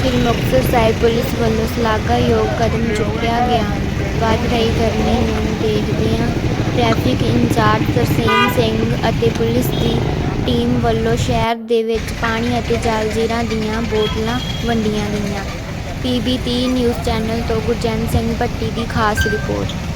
ਸ੍ਰੀ Muktsar Sahib police ਵੱਲੋਂ ਸ਼ਲਾਘਾਯੋਗ ਕਦਮ ਚੁੱਕਿਆ ਗਿਆ। ਵੱਧ ਰਹੀ ਗਰਮੀ ਨੂੰ ਦੇਖਦਿਆਂ ਟ੍ਰੈਫਿਕ ਇੰਚਾਰਜ ਤਰਸੀਮ ਸਿੰਘ ਅਤੇ ਪੁਲਿਸ ਦੀ ਟੀਮ ਵੱਲੋਂ ਸ਼ਹਿਰ ਦੇ ਵਿੱਚ ਪਾਣੀ ਅਤੇ ਜਲਜੀਰਾ ਦੀਆਂ ਬੋਤਲਾਂ ਵੰਡੀਆਂ ਗਈਆਂ। ਪੀਬੀ 30 ਨਿਊਜ਼ ਚੈਨਲ ਤੋਂ ਗੁਰਜਨ ਸਿੰਘ ਭੱਟੀ ਦੀ ਖਾਸ ਰਿਪੋਰਟ।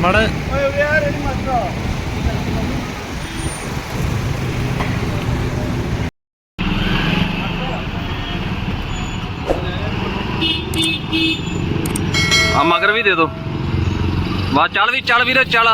ਮੜ। ਆ ਮਗਰ ਵੀ ਦੇ ਦੋ। ਵਾ ਚੱਲ ਵੀ ਚੱਲ ਵੀਰੇ ਚੱਲ।